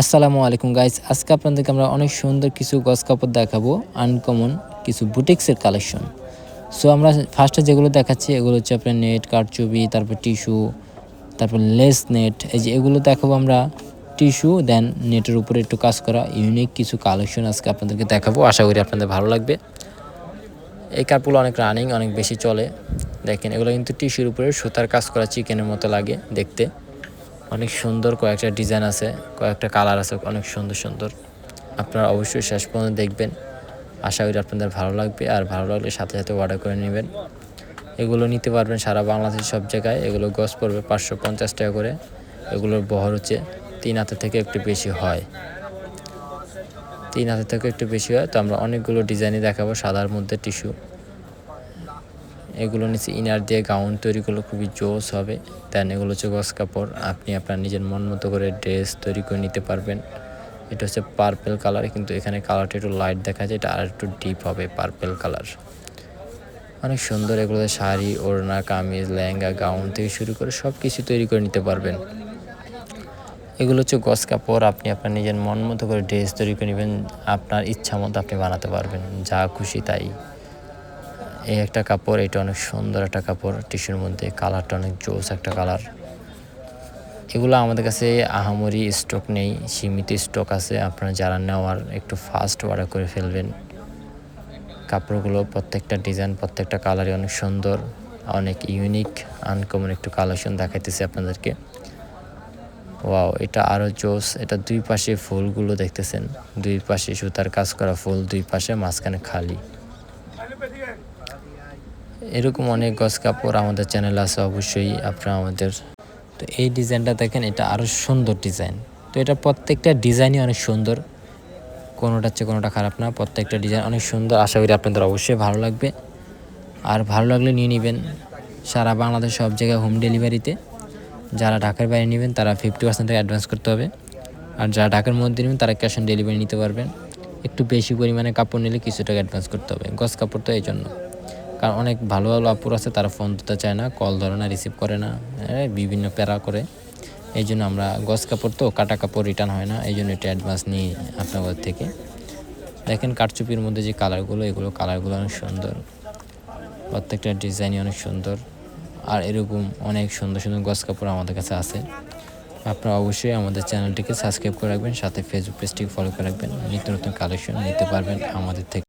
আসসালামু আলাইকুম গাইস আজকে আপনাদেরকে আমরা অনেক সুন্দর কিছু গস কাপড় দেখাবো আনকমন কিছু বুটিক্সের কালেকশন সো আমরা ফার্স্টে যেগুলো দেখাচ্ছি, এগুলো হচ্ছে আপনার নেট কারচুপি, তারপর টিস্যু তারপর লেস নেট এই যে এগুলো দেখাবো আমরা টিস্যু দেন নেটের উপরে একটু কাজ করা ইউনিক কিছু কালেকশন আজকে আপনাদেরকে দেখাবো। আশা করি আপনাদের ভালো লাগবে। এই কাপড়গুলো অনেক রানিং অনেক বেশি চলে। দেখেন, এগুলো কিন্তু টিস্যুর উপরে সুতার কাজ করা চিকেনের মতো লাগে দেখতে। অনেক সুন্দর কয়েকটা ডিজাইন আছে, কয়েকটা কালার আছে, অনেক সুন্দর সুন্দর। আপনারা অবশ্যই শেষ পর্যন্ত দেখবেন। আশা করি আপনাদের ভালো লাগবে, আর ভালো লাগলে সাথে সাথে অর্ডার করে নেবেন। এগুলো নিতে পারবেন সারা বাংলাদেশের সব জায়গায়। এগুলো গস পড়বে পাঁচশো পঞ্চাশ টাকা করে। এগুলোর বহর হচ্ছে তিন হাতে থেকে একটু বেশি হয়। তিন হাতে থেকে একটু বেশি হয়। তো আমরা অনেকগুলো ডিজাইনই দেখাবো, সাদার মধ্যে টিস্যু। এগুলো নিচে ইনার দিয়ে গাউন তৈরি করলে খুবই জোস হবে। দেন এগুলো হচ্ছে গস কাপড়। আপনি আপনার নিজের মন মতো করে ড্রেস তৈরি করে নিতে পারবেন। এটা হচ্ছে পার্পেল কালার কিন্তু এখানে কালারটা একটু লাইট দেখা যায়, এটা আর একটু ডিপ হবে পার্পেল কালার অনেক সুন্দর এগুলোতে শাড়ি, ওড়না, কামিজ, লেহেঙ্গা গাউন থেকে শুরু করে সব কিছু তৈরি করে নিতে পারবেন। এগুলো হচ্ছে গস কাপড়। আপনি আপনার নিজের মন মতো করে ড্রেস তৈরি করে নেবেন। আপনার ইচ্ছা মতো আপনি বানাতে পারবেন। যা খুশি তাই। এই একটা কাপড়, এটা অনেক সুন্দর একটা কাপড়, টিস্যুর মধ্যে কালারটা অনেক জোস একটা কালার। এগুলো আমাদের কাছে আহামরি স্টক নেই, সীমিত স্টক আছে, আপনারা যারা নেওয়ার একটু ফাস্ট অর্ডার করে ফেলবেন। কাপড়গুলো প্রত্যেকটা ডিজাইন প্রত্যেকটা কালারই অনেক সুন্দর, অনেক ইউনিক আনকমন একটু কালেকশন দেখাইতেছে আপনাদেরকে। ওয়াও এটা আরও জোস, এটা দুই পাশে ফুলগুলো দেখতেছেন, দুই পাশে সুতার কাজ করা ফুল, দুই পাশে মাঝখানে খালি। এরকম অনেক গছ কাপড় আমাদের চ্যানেল আছে, অবশ্যই আপনারা আমাদের তো এই ডিজাইনটা দেখেন, এটা আরও সুন্দর ডিজাইন তো এটা প্রত্যেকটা ডিজাইনই অনেক সুন্দর। কোনোটা হচ্ছে, কোনোটা খারাপ না। প্রত্যেকটা ডিজাইন অনেক সুন্দর। আশা করি আপনাদের অবশ্যই ভালো লাগবে। আর ভালো লাগলে নিয়ে নেবেন সারা বাংলাদেশ সব জায়গায় হোম ডেলিভারিতে যারা ঢাকার বাইরে নেবেন, তারা ফিফটি পার্সেন্ট অ্যাডভান্স করতে হবে। আর যারা ঢাকার মধ্যে নেবেন, তারা ক্যাশ অন ডেলিভারি নিতে পারবেন। একটু বেশি পরিমাণে কাপড় নিলে কিছু টাকা অ্যাডভান্স করতে হবে। গস কাপড় তো এই জন্য। কারণ অনেক ভালো ভালো আপুর আছে, তারা ফোন দিতে চায় না কল ধরে না রিসিভ করে না বিভিন্ন প্যারা করে। এই জন্য আমরা গস কাপড় তো, কাটা কাপড় রিটার্ন হয় না, এই জন্য এটা অ্যাডভান্স নিই আপনাদের থেকে। দেখেন কারচুপির মধ্যে যে কালারগুলো এগুলো কালারগুলো অনেক সুন্দর। প্রত্যেকটা ডিজাইনই অনেক সুন্দর। আর এরকম অনেক সুন্দর সুন্দর গস কাপড় আমাদের কাছে আছে। আপনারা অবশ্যই আমাদের চ্যানেলটিকে সাবস্ক্রাইব করে রাখবেন, সাথে ফেসবুক পেজটিকে ফলো করে রাখবেন। নিত্য নতুন কালেকশন নিতে পারবেন আমাদের থেকে।